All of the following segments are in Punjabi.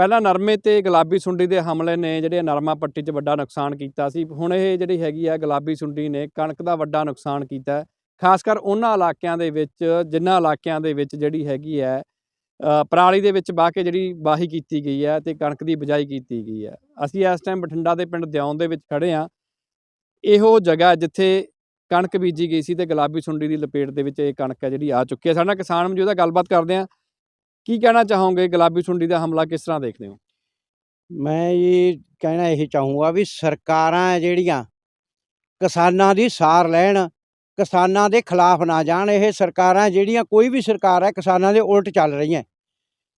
ਪਹਿਲਾਂ ਨਰਮੇ ਤੇ ਗੁਲਾਬੀ ਸੁੰਡੀ ਦੇ ਹਮਲੇ ਨੇ ਜਿਹੜੇ ਨਰਮਾ ਪੱਟੀ 'ਚ ਵੱਡਾ ਨੁਕਸਾਨ ਕੀਤਾ ਸੀ। ਹੁਣ ਇਹ ਜਿਹੜੀ ਹੈਗੀ ਆ ਗੁਲਾਬੀ ਸੁੰਡੀ ਨੇ ਕਣਕ ਦਾ ਵੱਡਾ ਨੁਕਸਾਨ ਕੀਤਾ ਖਾਸ ਕਰ ਉਹਨਾਂ ਇਲਾਕਿਆਂ ਦੇ ਵਿੱਚ ਜਿਨ੍ਹਾਂ ਇਲਾਕਿਆਂ ਦੇ ਵਿੱਚ ਜਿਹੜੀ ਹੈਗੀ ਹੈ ਪਰਾਲੀ ਦੇ ਵਿੱਚ ਬਾਹ ਕੇ ਜਿਹੜੀ ਬਾਹੀ ਕੀਤੀ ਗਈ ਹੈ ਤੇ ਕਣਕ ਦੀ ਬਿਜਾਈ ਕੀਤੀ ਗਈ ਹੈ। ਅਸੀਂ ਇਸ ਟਾਈਮ ਬਠਿੰਡਾ ਦੇ ਪਿੰਡ ਦਿਉਣ ਦੇ ਵਿੱਚ ਖੜੇ ਆ ਇਹੋ ਜਗ੍ਹਾ ਜਿੱਥੇ ਕਣਕ ਬੀਜੀ ਗਈ ਸੀ ਤੇ ਗੁਲਾਬੀ ਸੁੰਡੀ ਦੀ ਲਪੇਟ ਦੇ ਵਿੱਚ ਇਹ ਕਣਕ ਹੈ ਜਿਹੜੀ ਆ ਚੁੱਕੀ ਹੈ। ਸਾਡਾ ਕਿਸਾਨ ਮੌਜੂਦਾ ਗੱਲਬਾਤ ਕਰਦੇ ਆ ਕੀ ਕਹਿਣਾ ਚਾਹੋਗੇ ਗੁਲਾਬੀ ਸੁੰਡੀ ਦਾ ਹਮਲਾ ਕਿਸ ਤਰ੍ਹਾਂ ਦੇਖਦੇ ਹੋ? ਮੈਂ ਇਹ ਕਹਿਣਾ ਇਹ ਚਾਹੂੰਗਾ ਵੀ ਸਰਕਾਰਾਂ ਜਿਹੜੀਆਂ ਕਿਸਾਨਾਂ ਦੀ ਸਾਰ ਲੈਣ, ਕਿਸਾਨਾਂ ਦੇ ਖਿਲਾਫ ਨਾ ਜਾਣ, ਇਹ ਸਰਕਾਰਾਂ ਜਿਹੜੀਆਂ ਕੋਈ ਵੀ ਸਰਕਾਰ ਹੈ ਕਿਸਾਨਾਂ ਦੇ ਉਲਟ ਚੱਲ ਰਹੀਆਂ।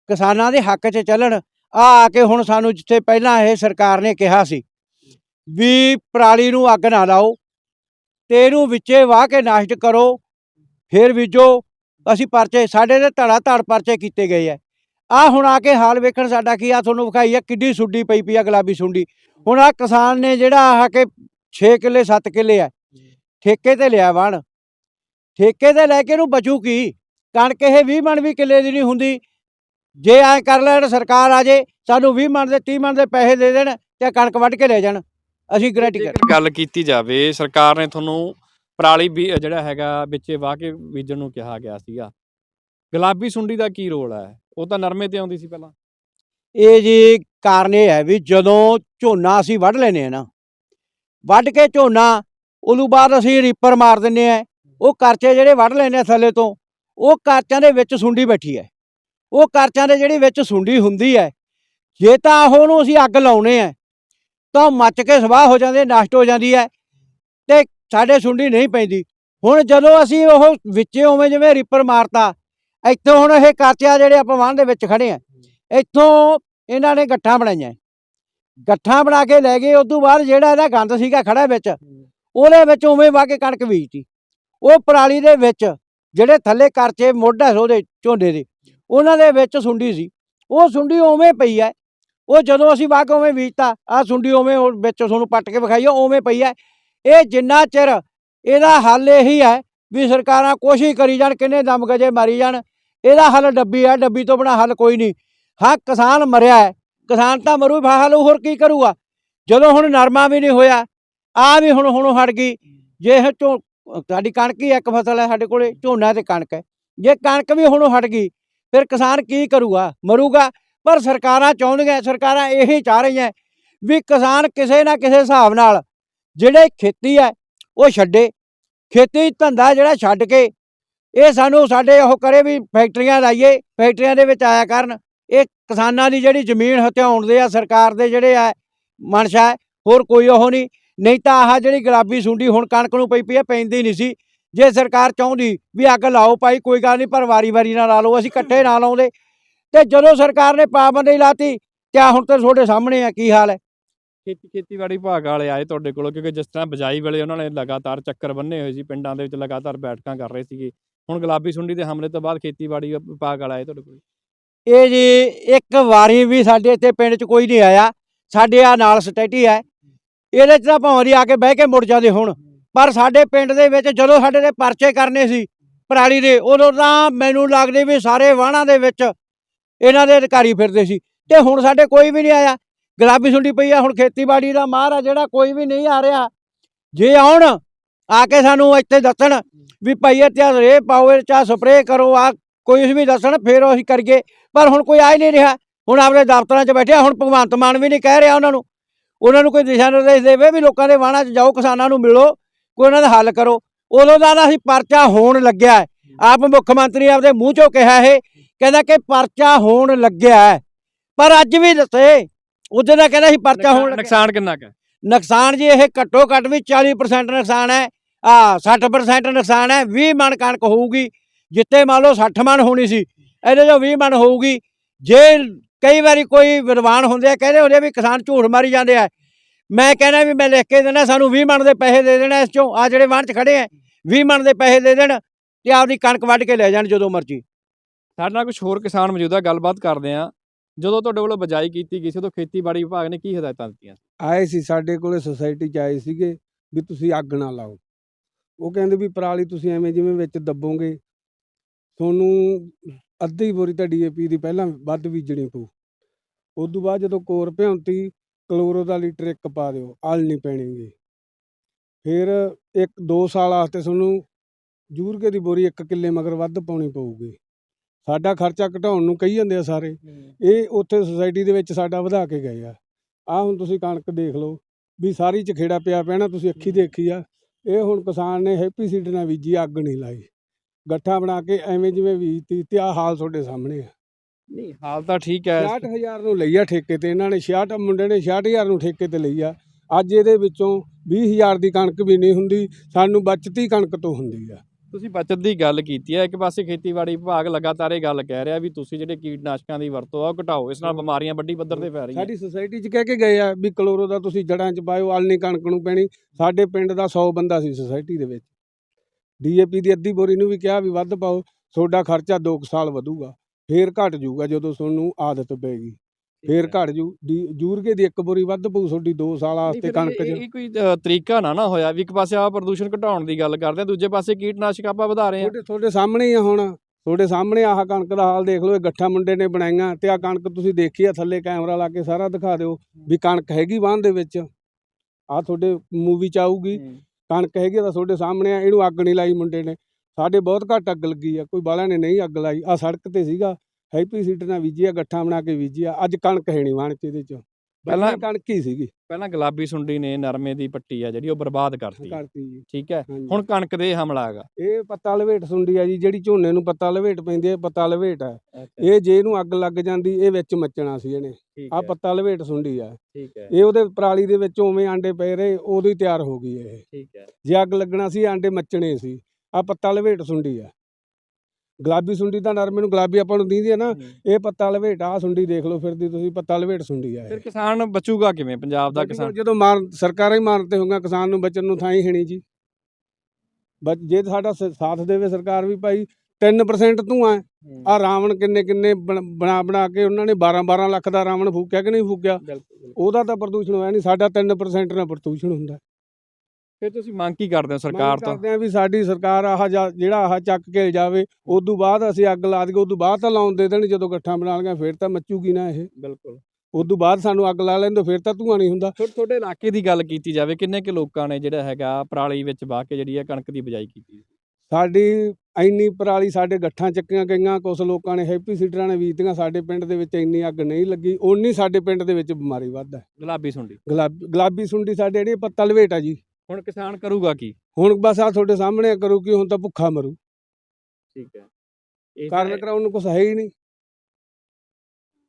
ਕਿਸਾਨਾਂ ਦੇ ਹੱਕ 'ਚ ਚੱਲਣ, ਆ ਆ ਕੇ ਹੁਣ ਸਾਨੂੰ ਜਿੱਥੇ ਪਹਿਲਾਂ ਇਹ ਸਰਕਾਰ ਨੇ ਕਿਹਾ ਸੀ ਵੀ ਪਰਾਲੀ ਨੂੰ ਅੱਗ ਨਾ ਲਾਓ, ਤੇ ਇਹਨੂੰ ਵਿੱਚੇ ਵਾਹ ਕੇ ਨਾਸ਼ਟ ਕਰੋ, ਫਿਰ ਬੀਜੋ ਅਸੀਂ ਪਰਚੇ ਸਾਡੇ ਤੇ ਧੜਾ ਧੜ ਪਰਚੇ ਕੀਤੇ ਗਏ ਆ ਆ ਹੁਣ ਆ ਕੇ ਹਾਲ ਵੇਖਣ ਸਾਡਾ ਕੀ ਆ ਤੁਹਾਨੂੰ ਵਿਖਾਈ ਆ ਕਿੱਡੀ ਸੁੱਡੀ ਪਈ ਪਈ ਆ ਗੁਲਾਬੀ ਸੁੰਡੀ। ਹੁਣ ਆ ਕਿਸਾਨ ਨੇ ਜਿਹੜਾ ਆ ਕੇ 6 ਕਿੱਲੇ 7 ਕਿੱਲੇ ਆ ਠੇਕੇ ਤੇ ਲਿਆ ਵਣ। ਠੇਕੇ ਤੇ ਲੈ ਕੇ ਇਹਨੂੰ ਬਚੂ ਕੀ? ਕਣਕ ਇਹ 20 ਮਣ ਵੀ ਕਿੱਲੇ ਦੀ ਨਹੀਂ ਹੁੰਦੀ। ਜੇ ਐ ਕਰ ਲੈਣ ਸਰਕਾਰ ਆ ਜੇ ਸਾਨੂੰ 20 ਮਣ ਦੇ 30 ਮਣ ਦੇ ਪੈਸੇ ਦੇ ਦੇਣ ਤੇ ਕਣਕ ਵੱਢ ਕੇ ਲੈ ਜਾਣ। ਅਸੀਂ ਗਰੰਟੀ ਕਰ ਗੱਲ ਕੀਤੀ ਜਾਵੇ ਸਰਕਾਰ ਨੇ ਤੁਹਾਨੂੰ ਪਰਾਲੀ ਵੀ ਜਿਹੜਾ ਹੈਗਾ ਵਿੱਚੇ ਵਾਹ ਕੇ ਬੀਜਣ ਨੂੰ ਕਿਹਾ ਗਿਆ ਸੀਗਾ। ਗੁਲਾਬੀ ਸੁੰਡੀ ਦਾ ਕੀ ਰੋਲ ਹੈ? ਉਹ ਤਾਂ ਨਰਮੇ ਤੇ ਆਉਂਦੀ ਸੀ ਪਹਿਲਾਂ। ਇਹ ਜੀ ਕਾਰਨ ਇਹ ਹੈ ਵੀ ਜਦੋਂ ਝੋਨਾ ਅਸੀਂ ਵੱਢ ਲੈਨੇ ਆ ਨਾ, ਵੱਢ ਕੇ ਝੋਨਾ ਉਦੋਂ ਬਾਅਦ ਅਸੀਂ ਰੀਪਰ ਮਾਰ ਦਿੰਨੇ ਆ ਉਹ ਕਰਚੇ ਜਿਹੜੇ ਵੱਢ ਲੈਨੇ ਆ ਥੱਲੇ ਤੋਂ, ਉਹ ਕਰਚਾਂ ਦੇ ਵਿੱਚ ਸੁੰਡੀ ਬੈਠੀ ਹੈ। ਉਹ ਕਰਚਾਂ ਦੇ ਜਿਹੜੀ ਵਿੱਚ ਸੁੰਡੀ ਹੁੰਦੀ ਹੈ, ਜੇ ਤਾਂ ਉਹਨੂੰ ਅਸੀਂ ਅੱਗ ਲਾਉਨੇ ਆ ਤਾਂ ਉਹ ਮੱਚ ਕੇ ਸਵਾਹ ਹੋ ਜਾਂਦੇ, ਨਸ਼ਟ ਹੋ ਜਾਂਦੀ ਹੈ। ਤੇ ਸਾਡੇ ਸੁੰਡੀ ਨਹੀਂ ਪੈਂਦੀ। ਹੁਣ ਜਦੋਂ ਅਸੀਂ ਉਹ ਵਿੱਚੇ ਉਵੇਂ ਜਿਵੇਂ ਰੀਪਰ ਮਾਰਤਾ, ਇੱਥੋਂ ਹੁਣ ਇਹ ਕਰਚਾ ਜਿਹੜੇ ਆਪਾਂ ਵਾਹਣ ਦੇ ਵਿੱਚ ਖੜੇ ਆ, ਇੱਥੋਂ ਇਹਨਾਂ ਨੇ ਗੱਠਾਂ ਬਣਾਈਆਂ। ਗੱਠਾਂ ਬਣਾ ਕੇ ਲੈ ਗਏ, ਉਦੋਂ ਬਾਅਦ ਜਿਹੜਾ ਇਹਦਾ ਗੰਦ ਸੀਗਾ ਖੜਾ ਵਿੱਚ, ਉਹਦੇ ਵਿੱਚ ਉਵੇਂ ਵਾ ਕੇ ਕਣਕ ਬੀਜਤੀ। ਉਹ ਪਰਾਲੀ ਦੇ ਵਿੱਚ ਜਿਹੜੇ ਥੱਲੇ ਕਰਚੇ ਮੋਢਾ ਉਹਦੇ ਝੋਨੇ ਦੇ, ਉਹਨਾਂ ਦੇ ਵਿੱਚ ਸੁੰਡੀ ਸੀ। ਉਹ ਸੁੰਡੀ ਉਵੇਂ ਪਈ ਐ ਉਹ ਜਦੋਂ ਅਸੀਂ ਵਾ ਕੇ ਉਵੇਂ ਬੀਜਤਾ ਆ ਸੁੰਡੀ ਉਵੇਂ ਵਿੱਚ ਤੁਹਾਨੂੰ ਪੱਟ ਕੇ ਵਿਖਾਈ ਉਵੇਂ ਪਈ ਐ ਇਹ ਜਿੰਨਾ ਚਿਰ ਇਹਦਾ ਹੱਲ ਇਹੀ ਹੈ ਵੀ ਸਰਕਾਰਾਂ ਕੋਸ਼ਿਸ਼ ਕਰੀ ਜਾਣ, ਕਿੰਨੇ ਦਮ ਗਜੇ ਮਾਰੀ ਜਾਣ, ਇਹਦਾ ਹੱਲ ਡੱਬੀ ਹੈ, ਡੱਬੀ ਤੋਂ ਬਿਨਾ ਹੱਲ ਕੋਈ ਨਹੀਂ। ਹਾਂ, ਕਿਸਾਨ ਮਰਿਆ ਹੈ, ਕਿਸਾਨ ਤਾਂ ਮਰੂ ਵੀ ਹੱਲ ਹੋਰ ਕੀ ਕਰੂਗਾ? ਜਦੋਂ ਹੁਣ ਨਰਮਾ ਵੀ ਨਹੀਂ ਹੋਇਆ ਆ ਵੀ ਹੁਣ ਹੁਣ ਹਟ ਗਈ। ਜੇ ਇਹ ਝੋ, ਸਾਡੀ ਕਣਕ ਹੀ ਇੱਕ ਫਸਲ ਹੈ ਸਾਡੇ ਕੋਲੇ, ਝੋਨਾ ਤੇ ਕਣਕ ਹੈ। ਜੇ ਕਣਕ ਵੀ ਹੁਣ ਹਟ ਗਈ, ਫਿਰ ਕਿਸਾਨ ਕੀ ਕਰੂਗਾ? ਮਰੂਗਾ? ਪਰ ਸਰਕਾਰਾਂ ਚਾਹੁੰਦੀਆਂ, ਸਰਕਾਰਾਂ ਇਹੀ ਚਾਹ ਰਹੀਆਂ ਵੀ ਕਿਸਾਨ ਕਿਸੇ ਨਾ ਕਿਸੇ ਹਿਸਾਬ ਨਾਲ ਜਿਹੜੇ ਖੇਤੀ ਹੈ, ਉਹ ਛੱਡੇ। ਖੇਤੀ ਧੰਦਾ ਜਿਹੜਾ ਛੱਡ ਕੇ, ਇਹ ਸਾਨੂੰ ਸਾਡੇ ਉਹ ਕਰੇ ਵੀ ਫੈਕਟਰੀਆਂ ਲਾਈਏ, ਫੈਕਟਰੀਆਂ ਦੇ ਵਿੱਚ ਆਇਆ ਕਰਨ। ਇਹ ਕਿਸਾਨਾਂ ਦੀ ਜਿਹੜੀ ਜ਼ਮੀਨ ਹਥਿਆਉਣ ਦੇ ਆ, ਸਰਕਾਰ ਦੇ ਜਿਹੜੇ ਆ, ਮਨਸ਼ਾ ਹੈ, ਹੋਰ ਕੋਈ ਉਹ ਨਹੀਂ। ਨਹੀਂ ਤਾਂ ਆਹ ਜਿਹੜੀ ਗੁਲਾਬੀ ਸੁੰਡੀ ਹੁਣ ਕਣਕ ਨੂੰ ਪਈ ਪਈ ਆ ਪੈਂਦੀ ਨਹੀਂ ਸੀ। ਜੇ ਸਰਕਾਰ ਚਾਹੁੰਦੀ ਵੀ ਅੱਗ ਲਾਓ ਭਾਈ, ਕੋਈ ਗੱਲ ਨਹੀਂ, ਪਰ ਵਾਰੀ ਵਾਰੀ ਨਾਲ ਲਾ ਲਓ, ਅਸੀਂ ਇਕੱਠੇ ਨਾ ਲਾਉਂਦੇ। ਤੇ ਜਦੋਂ ਸਰਕਾਰ ਨੇ ਪਾਬੰਦੀ ਲਾਤੀ, ਤੇ ਹੁਣ ਤਾਂ ਤੁਹਾਡੇ ਸਾਹਮਣੇ ਆ, ਕੀ ਹਾਲ ਹੈ? ਖੇਤੀ ਖੇਤੀਬਾੜੀ ਵਿਭਾਗ ਵਾਲੇ ਆਏ ਤੁਹਾਡੇ ਕੋਲ, ਕਿਉਂਕਿ ਜਿਸ ਤਰ੍ਹਾਂ ਬਿਜਾਈ ਵੇਲੇ ਉਹਨਾਂ ਨੇ ਲਗਾਤਾਰ ਚੱਕਰ ਬੰਨੇ ਹੋਏ ਸੀ, ਪਿੰਡਾਂ ਦੇ ਵਿੱਚ ਲਗਾਤਾਰ ਬੈਠਕਾਂ ਕਰ ਰਹੇ ਸੀਗੇ। ਹੁਣ ਗੁਲਾਬੀ ਸੁੰਡੀ ਦੇ ਹਮਲੇ ਤੋਂ ਬਾਅਦ ਖੇਤੀਬਾੜੀ ਵਿਭਾਗ ਵਾਲਾ ਆਏ ਤੁਹਾਡੇ ਕੋਲ? ਇਹ ਜੀ, ਇੱਕ ਵਾਰੀ ਵੀ ਸਾਡੇ ਇੱਥੇ ਪਿੰਡ 'ਚ ਕੋਈ ਨਹੀਂ ਆਇਆ। ਸਾਡੇ ਆ ਨਾਲ ਸਟੇਟੀ ਹੈ। ਇਹਦੇ 'ਚ ਤਾਂ ਭਾਵੇਂ ਦੀ ਆ ਕੇ ਬਹਿ ਕੇ ਮੁੜ ਜਾਂਦੇ ਹੁਣ। ਪਰ ਸਾਡੇ ਪਿੰਡ ਦੇ ਵਿੱਚ ਜਦੋਂ ਸਾਡੇ ਦੇ ਪਰਚੇ ਕਰਨੇ ਸੀ ਪਰਾਲੀ ਦੇ, ਉਦੋਂ ਤਾਂ ਮੈਨੂੰ ਲੱਗਦੇ ਵੀ ਸਾਰੇ ਵਾਹਣਾਂ ਦੇ ਵਿੱਚ ਇਹਨਾਂ ਦੇ ਅਧਿਕਾਰੀ ਫਿਰਦੇ ਸੀ। ਤੇ ਹੁਣ ਸਾਡੇ ਕੋਈ ਵੀ ਨਹੀਂ ਆਇਆ। ਗੁਲਾਬੀ ਸੁੰਡੀ ਪਈ ਆ, ਹੁਣ ਖੇਤੀਬਾੜੀ ਦਾ ਮਾਹਰ ਆ ਜਿਹੜਾ ਕੋਈ ਵੀ ਨਹੀਂ ਆ ਰਿਹਾ। ਜੇ ਆਉਣ, ਆ ਕੇ ਸਾਨੂੰ ਇੱਥੇ ਦੱਸਣ ਵੀ ਭਾਈ ਇਹ ਤੇ ਰੇ ਪਾਓ, ਇਹ ਚਾ ਸਪਰੇਅ ਕਰੋ, ਆ ਕੋਈ ਵੀ ਦੱਸਣ, ਫੇਰ ਅਸੀਂ ਕਰੀਏ। ਪਰ ਹੁਣ ਕੋਈ ਆ ਹੀ ਨਹੀਂ ਰਿਹਾ। ਹੁਣ ਆਪਣੇ ਦਫ਼ਤਰਾਂ 'ਚ ਬੈਠੇ ਹੁਣ ਭਗਵੰਤ ਮਾਨ ਵੀ ਨਹੀਂ ਕਹਿ ਰਿਹਾ ਉਹਨਾਂ ਨੂੰ। ਉਹਨਾਂ ਨੂੰ ਕੋਈ ਦਿਸ਼ਾ ਨਿਰਦੇਸ਼ ਦੇਵੇ ਵੀ ਲੋਕਾਂ ਦੇ ਵਾਹਣਾਂ 'ਚ ਜਾਓ, ਕਿਸਾਨਾਂ ਨੂੰ ਮਿਲੋ, ਕੋਈ ਉਹਨਾਂ ਦਾ ਹੱਲ ਕਰੋ। ਉਦੋਂ ਦਾ ਤਾਂ ਅਸੀਂ ਪਰਚਾ ਹੋਣ ਲੱਗਿਆ ਆਪ ਮੁੱਖ ਮੰਤਰੀ ਆਪਦੇ ਮੂੰਹ 'ਚੋਂ ਕਿਹਾ ਇਹ, ਕਹਿੰਦਾ ਕਿ ਪਰਚਾ ਹੋਣ ਲੱਗਿਆ ਪਰ ਅੱਜ ਵੀ ਦੱਸੇ ਉਦੋਂ ਦਾ ਕਹਿੰਦਾ ਸੀ ਪਰਚਾ ਹੋਣ ਲੱਗਿਆ ਨੁਕਸਾਨ ਕਿੰਨਾ ਕੁ ਹੈ? ਨੁਕਸਾਨ ਜੀ ਇਹ ਘੱਟੋ ਘੱਟ ਵੀ 40% ਨੁਕਸਾਨ ਹੈ ਆ 60% ਨੁਕਸਾਨ ਹੈ 20 ਮਣ ਕਣਕ ਹੋਊਗੀ ਜਿੱਤੇ ਮੰਨ ਲਓ 60 ਮਣ ਹੋਣੀ ਸੀ ਇਹਦੇ ਚੋਂ 20 ਮਣ ਹੋਊਗੀ ਜੇ ਕਈ ਵਾਰੀ ਕੋਈ ਵਿਦਵਾਨ ਹੁੰਦੇ ਆ ਕਹਿੰਦੇ ਹੁੰਦੇ ਆ ਵੀ ਕਿਸਾਨ ਝੂਠ ਮਾਰੀ ਜਾਂਦੇ ਆ ਮੈਂ ਕਹਿੰਦਾ ਵੀ ਮੈਂ ਲਿਖ ਕੇ ਦੇਣਾ ਸਾਨੂੰ 20 ਮਣ ਦੇ ਪੈਸੇ ਦੇ ਦੇਣਾ ਇਸ ਚੋਂ ਆ ਜਿਹੜੇ ਵਾਹਣ 'ਚ ਖੜੇ ਆ 20 ਮਣ ਦੇ ਪੈਸੇ ਦੇ ਦੇਣ ਤੇ ਆਪਦੀ ਕਣਕ ਵੱਢ ਕੇ ਲੈ ਜਾਣ ਜਦੋਂ ਮਰਜ਼ੀ। ਸਾਡੇ ਨਾਲ ਕੁਝ ਹੋਰ ਕਿਸਾਨ ਮੌਜੂਦਾ ਗੱਲਬਾਤ ਕਰਦੇ ਆ। ਜਦੋਂ ਤੁਹਾਡੇ ਵੱਲੋਂ ਬਿਜਾਈ ਕੀਤੀ ਗਈ ਸੀ, ਉਦੋਂ ਖੇਤੀਬਾੜੀ ਵਿਭਾਗ ਨੇ ਕੀ ਹਦਾਇਤਾਂ ਦਿੱਤੀਆਂ? ਆਏ ਸੀ, ਸਾਡੇ ਕੋਲੇ ਸੁਸਾਇਟੀ ਚ ਆਏ ਸੀਗੇ ਵੀ ਤੁਸੀਂ ਅੱਗ ਨਾ ਲਾਓ। ਉਹ ਕਹਿੰਦੇ ਵੀ ਪਰਾਲੀ ਤੁਸੀਂ ਐਵੇਂ ਜਿਵੇਂ ਵਿੱਚ ਦੱਬੋਗੇ, ਤੁਹਾਨੂੰ ਅੱਧੀ ਬੋਰੀ ਤਾਂ ਡੀਏਪੀ ਦੀ ਪਹਿਲਾਂ ਵੱਧ ਬੀਜਣੀ ਪਊ। ਉਸ ਤੋਂ ਬਾਅਦ ਜਦੋਂ ਕੋਰ ਭਿਉਂਤੀ, ਕਲੋਰੋ ਦਾ ਲੀਟਰ ਇੱਕ ਪਾ ਦਿਓ, ਆਲ ਨਹੀਂ ਪੈਣੀਗੀ। ਫਿਰ ਇੱਕ 2 ਸਾਲ ਵਾਸਤੇ ਤੁਹਾਨੂੰ ਜੂਰਗੇ ਦੀ ਬੋਰੀ ਇੱਕ ਕਿੱਲੇ ਮਗਰ ਵੱਧ ਪਾਉਣੀ ਪਊਗੀ। ਸਾਡਾ ਖਰਚਾ ਘਟਾਉਣ ਨੂੰ ਕਹੀ ਜਾਂਦੇ ਆ ਸਾਰੇ। ਇਹ ਉੱਥੇ ਸੁਸਾਇਟੀ ਦੇ ਵਿੱਚ ਸਾਡਾ ਵਧਾ ਕੇ ਗਏ ਆ। ਆ ਹੁਣ ਤੁਸੀਂ ਕਣਕ ਦੇਖ ਲਓ ਵੀ ਸਾਰੀ ਚਖੇੜਾ ਪਿਆ ਪਿਆ ਨਾ ਤੁਸੀਂ ਅੱਖੀ ਦੇਖੀ ਆ। ਇਹ ਹੁਣ ਕਿਸਾਨ ਨੇ ਹੈਪੀ ਸੀਡ ਨਾਲ ਬੀਜੀ ਅੱਗ ਨਹੀਂ ਲਾਈ। ਗੱਠਾਂ ਬਣਾ ਕੇ ਐਵੇਂ ਜਿਵੇਂ ਬੀਜਤੀ ਤੇ ਆ ਹਾਲ ਤੁਹਾਡੇ ਸਾਹਮਣੇ ਆ। ਨਹੀਂ ਹਾਲ ਤਾਂ ਠੀਕ ਹੈ। 66000 ਨੂੰ ਲਈ ਆ ਠੇਕੇ ਤੇ ਇਹਨਾਂ ਨੇ 66 ਮੁੰਡੇ ਨੇ 66000 ਨੂੰ ਠੇਕੇ ਤੇ ਲਈ ਆ। ਅੱਜ ਇਹਦੇ ਵਿੱਚੋਂ 20000 ਦੀ ਕਣਕ ਵੀ ਨਹੀਂ ਹੁੰਦੀ ਸਾਨੂੰ ਬਚਤੀ ਕਣਕ ਤੋਂ ਹੁੰਦੀ ਆ। ਤੁਸੀਂ ਬਚਤ ਦੀ ਗੱਲ ਕੀਤੀ ਹੈ ਇੱਕ ਪਾਸੇ ਖੇਤੀਬਾੜੀ ਵਿਭਾਗ ਲਗਾਤਾਰ ਇਹ ਗੱਲ ਕਹਿ ਰਿਹਾ ਵੀ ਤੁਸੀਂ ਜਿਹੜੇ ਕੀਟਨਾਸ਼ਕਾਂ ਦੀ ਵਰਤੋਂ ਆ ਉਹ ਘਟਾਓ ਇਸ ਨਾਲ ਬਿਮਾਰੀਆਂ ਵੱਡੀ ਪੱਧਰ ਤੇ ਫੈਲ ਰਹੀਆਂ। ਸਾਡੀ ਸੁਸਾਇਟੀ 'ਚ ਕਹਿ ਕੇ ਗਏ ਆ ਵੀ ਕਲੋਰੋ ਦਾ ਤੁਸੀਂ ਜੜਾਂ 'ਚ ਪਾਇਓ ਆਲਣੀ ਕਣਕ ਨੂੰ ਪੈਣੀ। ਸਾਡੇ ਪਿੰਡ ਦਾ 100 ਬੰਦਾ ਸੀ ਸੁਸਾਇਟੀ ਦੇ ਵਿੱਚ। ਡੀਏਪੀ ਦੀ ਅੱਧੀ ਬੋਰੀ ਨੂੰ ਵੀ ਕਿਹਾ ਵੀ ਵੱਧ ਪਾਓ ਤੁਹਾਡਾ ਖਰਚਾ 2 ਸਾਲ ਵਧੂਗਾ ਫੇਰ ਘਟ ਜਾਊਗਾ ਜਦੋਂ ਤੁਹਾਨੂੰ ਆਦਤ ਪੈਗੀ ਫੇਰ ਘਟ ਜੂ ਡੀ- ਜੂਰਗੇ ਦੀ ਇੱਕ ਬੋਰੀ ਵੱਧ ਪਊ ਤੁਹਾਡੀ 2 ਸਾਲ ਵਾਸਤੇ ਕਣਕ 'ਚ। ਇਹ ਕੋਈ ਅ, ਤਰੀਕਾ ਨਾ ਨਾ ਹੋਇਆ ਵੀ ਇੱਕ ਪਾਸੇ ਆ ਪ੍ਰਦੂਸ਼ਣ ਘਟਾਉਣ ਦੀ ਗੱਲ ਕਰਦੇ ਆ ਦੂਜੇ ਪਾਸੇ ਕੀਟਨਾਸ਼ਕ ਆਪਾਂ ਵਧਾ ਰਹੇ ਆ। ਤੁਹਾਡੇ ਤੁਹਾਡੇ ਸਾਹਮਣੇ ਹੀ ਆ ਹੁਣ ਤੁਹਾਡੇ ਸਾਹਮਣੇ ਆਹ ਕਣਕ ਦਾ ਹਾਲ ਦੇਖ ਲਓ ਇਹ ਗੱਠਾ ਮੁੰਡੇ ਨੇ ਬਣਾਈਆਂ ਤੇ ਆ ਕਣਕ ਤੁਸੀਂ ਦੇਖੀ ਆ ਥੱਲੇ ਕੈਮਰਾ ਲਾ ਕੇ ਸਾਰਾ ਦਿਖਾ ਦਿਓ ਵੀ ਕਣਕ ਹੈਗੀ ਵਾਹਨ ਦੇ ਵਿੱਚ। ਆ ਤੁਹਾਡੇ ਮੂਵੀ ਚ ਆਊਗੀ ਕਣਕ ਹੈਗੀ ਆ ਤਾਂ ਤੁਹਾਡੇ ਸਾਹਮਣੇ ਆ ਇਹਨੂੰ ਅੱਗ ਨਹੀਂ ਲਾਈ ਮੁੰਡੇ ਨੇ। ਸਾਡੇ ਬਹੁਤ ਘੱਟ ਅੱਗ ਲੱਗੀ ਆ ਕੋਈ ਬਾਲਿਆਂ ਨੇ ਨਹੀਂ ਅੱਗ ਲਾਈ ਆ ਸੜਕ ਤੇ ਸੀਗਾ। ਹੈਪੀ ਸੀਟ ਨਾਲ ਬੀਜੀ ਆ ਗੱਠਾ ਬਣਾ ਕੇ ਬੀਜੀ ਆ ਅੱਜ ਕਣਕ ਹੈ ਨਹੀਂ ਵਾਣ ਚ ਇਹਦੇ ਚ। ਪਹਿਲਾਂ- ਕਣਕ ਹੀ ਸੀਗੀ। ਪਹਿਲਾਂ ਗੁਲਾਬੀ ਸੁੰਡੀ ਨੇ ਨਰਮੇ ਦੀ ਪੱਟੀ ਆ ਜਿਹੜੀ ਉਹ ਬਰਬਾਦ ਕਰਤੀ। ਕਰਤੀ ਜੀ। ਠੀਕ ਹੈ। ਹੁਣ ਕਣਕ ਦੇ ਹਮਲਾ ਹੈਗਾ। ਇਹ ਪੱਤਾ ਲਵੇਟ ਸੁੰਡੀ ਆ ਜੀ ਜਿਹੜੀ ਝੋਨੇ ਨੂੰ ਪੱਤਾ ਲਵੇਟ ਪੈਂਦੀ ਹੈ ਪੱਤਾ ਲਵੇਟ ਆ। ਇਹ ਜੇ ਇਹਨੂੰ ਅੱਗ ਲੱਗ ਜਾਂਦੀ ਇਹ ਵਿੱਚ ਮੱਚਣਾ ਸੀ ਇਹਨੇ। ਆ ਪੱਤਾ ਲਵੇਟ ਸੁੰਡੀ ਆ। ਠੀਕ ਹੈ। ਇਹ ਉਹਦੇ ਪਰਾਲੀ ਦੇ ਵਿੱਚ ਉਵੇਂ ਆਂਡੇ ਪਏ ਰਹੇ ਉਦੋਂ ਹੀ ਤਿਆਰ ਹੋ ਗਈ ਇਹ। ਠੀਕ ਹੈ। ਜੇ ਅੱਗ ਲੱਗਣਾ ਸੀ ਆਂਡੇ ਮੱਚਣੇ ਸੀ। ਆ ਪੱਤਾ ਲਵੇਟ ਸੁੰਡੀ ਆ। ਗੁਲਾਬੀ ਸੁੰਡੀ ਤਾਂ ਨਰਮੇ ਨੂੰ ਗੁਲਾਬੀ ਆਪਾਂ ਨੂੰ ਦੀਂਦੀ ਆ ਨਾ ਇਹ ਪੱਤਾ ਲਵੇਟ ਆ ਸੁੰਡੀ ਦੇਖ ਲਓ ਫਿਰਦੀ ਤੁਸੀਂ ਪੱਤਾ ਲਵੇਟ ਸੁੰਡੀ ਆ ਫਿਰ ਕਿਸਾਨ ਬਚੂਗਾ ਕਿਵੇਂ? ਪੰਜਾਬ ਦਾ ਕਿਸਾਨ? ਜਦੋਂ ਮਾਰ ਸਰਕਾਰਾਂ ਹੀ ਮਾਰਤੇ ਹੋਊਗਾ ਕਿਸਾਨ ਨੂੰ ਬਚਣ ਨੂੰ ਥਾਂ ਹੀ ਹੈ ਨਹੀਂ ਜੀ। ਬਚ ਜੇ ਸਾਡਾ ਸ- ਸਾਥ ਦੇਵੇ ਸਰਕਾਰ ਵੀ ਭਾਈ 3% ਧੂਆਂ ਹੈ। ਆ ਰਾਵਣ ਕਿੰਨੇ ਕਿੰਨੇ ਬਣ- ਬਣਾ ਬਣਾ ਕੇ ਉਹਨਾਂ ਨੇ 12 12 ਲੱਖ ਦਾ ਰਾਵਣ ਫੂਕਿਆ ਕਿ ਨਹੀਂ ਫੂਕਿਆ? ਬਿਲਕੁਲ ਉਹਦਾ ਤਾਂ ਪ੍ਰਦੂਸ਼ਣ ਹੋਇਆ ਨਹੀਂ ਸਾਡਾ 3% ਨਾਲ ਪ੍ਰਦੂਸ਼ਣ ਹੁੰਦਾ। ਫਿਰ ਤੁਸੀਂ ਮੰਗ ਕੀ ਕਰਦੇ ਹੋ ਸਰਕਾਰ ਮੰਗ ਤੋਂ? ਕਰਦੇ ਆ ਵੀ ਸਾਡੀ ਸਰਕਾਰ ਆਹ ਜਾ- ਜਿਹੜਾ ਆਹ ਚੱਕ ਕੇ ਜਾਵੇ ਉਦੋਂ ਬਾਅਦ ਅਸੀਂ ਅੱਗ ਲਾ ਦਈਏ ਉਦੋਂ ਬਾਅਦ ਤਾਂ ਲਾਉਣ ਦੇ ਦੇਣ ਜਦੋਂ ਗੱਠਾਂ ਬਣਾ ਲਈਆਂ ਫਿਰ ਤਾਂ ਮੱਚੂਗੀ ਨਾ ਇਹ। ਬਿਲਕੁਲ। ਉਦੋਂ ਬਾਅਦ ਸਾਨੂੰ ਅੱਗ ਲਾ ਲੈਂਦੇ ਫਿਰ ਤਾਂ ਧੂਆਂ ਨਹੀਂ ਹੁੰਦਾ। ਤੁਹਾਡੇ ਤੁਹਾਡੇ ਇਲਾਕੇ ਦੀ ਗੱਲ ਕੀਤੀ ਜਾਵੇ ਕਿੰਨੇ ਕੁ ਲੋਕਾਂ ਨੇ ਜਿਹੜਾ ਹੈਗਾ ਪਰਾਲੀ ਵਿੱਚ ਵਾਹ ਕੇ ਜਿਹੜੀ ਹੈ ਕਣਕ ਦੀ ਬਿਜਾਈ ਕੀਤੀ? ਸਾਡੀ ਇੰਨੀ ਪਰਾਲੀ ਸਾਡੇ ਗੱਠਾਂ ਚੱਕੀਆਂ ਗਈਆਂ ਕੁਝ ਲੋਕਾਂ ਨੇ ਹੈਪੀ ਸੀਡਰਾਂ ਨੇ ਬੀਜਤੀਆਂ ਸਾਡੇ ਪਿੰਡ ਦੇ ਵਿੱਚ ਇੰਨੀ ਅੱਗ ਨਹੀਂ ਲੱਗੀ ਓਨੀ ਸਾਡੇ ਪਿੰਡ ਦੇ ਵਿੱਚ ਬਿਮਾਰੀ ਵੱਧ ਹੈ ਗੁਲਾਬੀ ਸੁੰਡੀ। ਗੁਲਾਬੀ ਗੁਲਾਬੀ ਸੁੰਡੀ ਸਾਡੇ ਜਿਹੜੀ ਪੱਤਾ ਲਵੇਟ ਆ ਜੀ। ਹੁਣ ਕਿਸਾਨ ਕਰੂਗਾ ਕੀ? ਹੁਣ ਬਸ ਆ ਤੁਹਾਡੇ ਸਾਹਮਣੇ ਕਰੂ ਕਿ ਹੁਣ ਤਾਂ ਭੁੱਖਾ ਮਰੂ। ਠੀਕ ਹੈ। ਇਹ ਕਾਰਨ ਕਰਾਉਣ ਨੂੰ ਕੁਝ ਹੈ ਹੀ ਨਹੀਂ।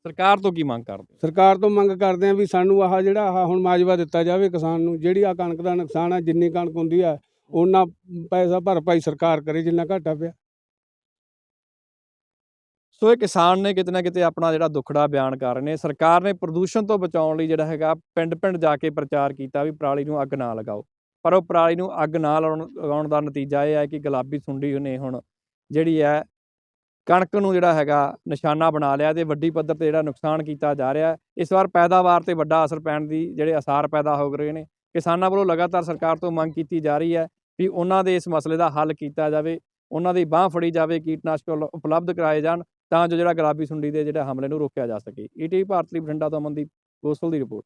ਸਰਕਾਰ ਤੋਂ ਕੀ ਮੰਗ ਕਰਦੇ? ਸਰਕਾਰ ਤੋਂ ਮੰਗ ਕਰਦੇ ਆ ਵੀ ਸਾਨੂੰ ਆਹ ਜਿਹੜਾ ਆਹ ਹੁਣ ਮਾਜਵਾ ਦਿੱਤਾ ਜਾਵੇ ਕਿਸਾਨ ਨੂੰ ਜਿਹੜੀ ਆ ਕਣਕ ਦਾ ਨੁਕਸਾਨ ਆ ਜਿੰਨੀ ਕਣਕ ਹੁੰਦੀ ਆ ਉਹਨਾਂ ਪੈਸਾ ਭਰਪਾਈ ਸਰਕਾਰ ਕਰੇ ਜਿੰਨਾ ਘਾਟਾ ਪਿਆ। ਸੋ ਇਹ ਕਿਸਾਨ ਨੇ ਕਿਤੇ ਨਾ ਕਿਤੇ ਆਪਣਾ ਜਿਹੜਾ ਦੁੱਖੜਾ ਬਿਆਨ ਕਰ ਰਹੇ ਨੇ। ਸਰਕਾਰ ਨੇ ਪ੍ਰਦੂਸ਼ਣ ਤੋਂ ਬਚਾਉਣ ਲਈ ਜਿਹੜਾ ਹੈਗਾ ਪਿੰਡ ਪਿੰਡ ਜਾ ਕੇ ਪ੍ਰਚਾਰ ਕੀਤਾ ਵੀ ਪਰਾਲੀ ਨੂੰ ਅੱਗ ਨਾ ਲਗਾਓ। ਪਰ ਉਹ ਪਰਾਲੀ ਨੂੰ ਅੱਗ ਨਾ ਲਾਉਣ ਲਗਾਉਣ ਦਾ ਨਤੀਜਾ ਇਹ ਹੈ ਕਿ ਗੁਲਾਬੀ ਸੁੰਡੀ ਨੇ ਹੁਣ ਜਿਹੜੀ ਹੈ ਕਣਕ ਨੂੰ ਜਿਹੜਾ ਹੈਗਾ ਨਿਸ਼ਾਨਾ ਬਣਾ ਲਿਆ ਤੇ ਵੱਡੀ ਪੱਧਰ ਤੇ ਜਿਹੜਾ ਨੁਕਸਾਨ ਕੀਤਾ ਜਾ ਰਿਹਾ ਇਸ ਵਾਰ ਪੈਦਾਵਾਰ ਤੇ ਵੱਡਾ ਅਸਰ ਪੈਣ ਦੀ ਜਿਹੜੇ ਅਸਾਰ ਪੈਦਾ ਹੋ ਰਹੇ ਨੇ। ਕਿਸਾਨਾਂ ਵੱਲੋਂ ਲਗਾਤਾਰ ਸਰਕਾਰ ਤੋਂ ਮੰਗ ਕੀਤੀ ਜਾ ਰਹੀ ਹੈ ਵੀ ਉਹਨਾਂ ਦੇ ਇਸ ਮਸਲੇ ਦਾ ਹੱਲ ਕੀਤਾ ਜਾਵੇ, ਉਹਨਾਂ ਦੀ ਬਾਹ ਫੜੀ ਜਾਵੇ, ਕੀਟਨਾਸ਼ਕ ਉਪਲਬਧ ਕਰਾਏ ਜਾਣ ਤਾਂ ਜੋ ਜਿਹੜਾ ਗੁਲਾਬੀ ਸੁੰਡੀ ਦੇ ਜਿਹੜਾ ਹਮਲੇ ਨੂੰ ਰੋਕਿਆ ਜਾ ਸਕੇ। ਈਟੀ ਭਾਰਤ ਲਈ ਬਠਿੰਡਾ ਤੋਂ ਅਮਨਦੀਪ ਗੋਸਲ ਦੀ ਰਿਪੋਰਟ।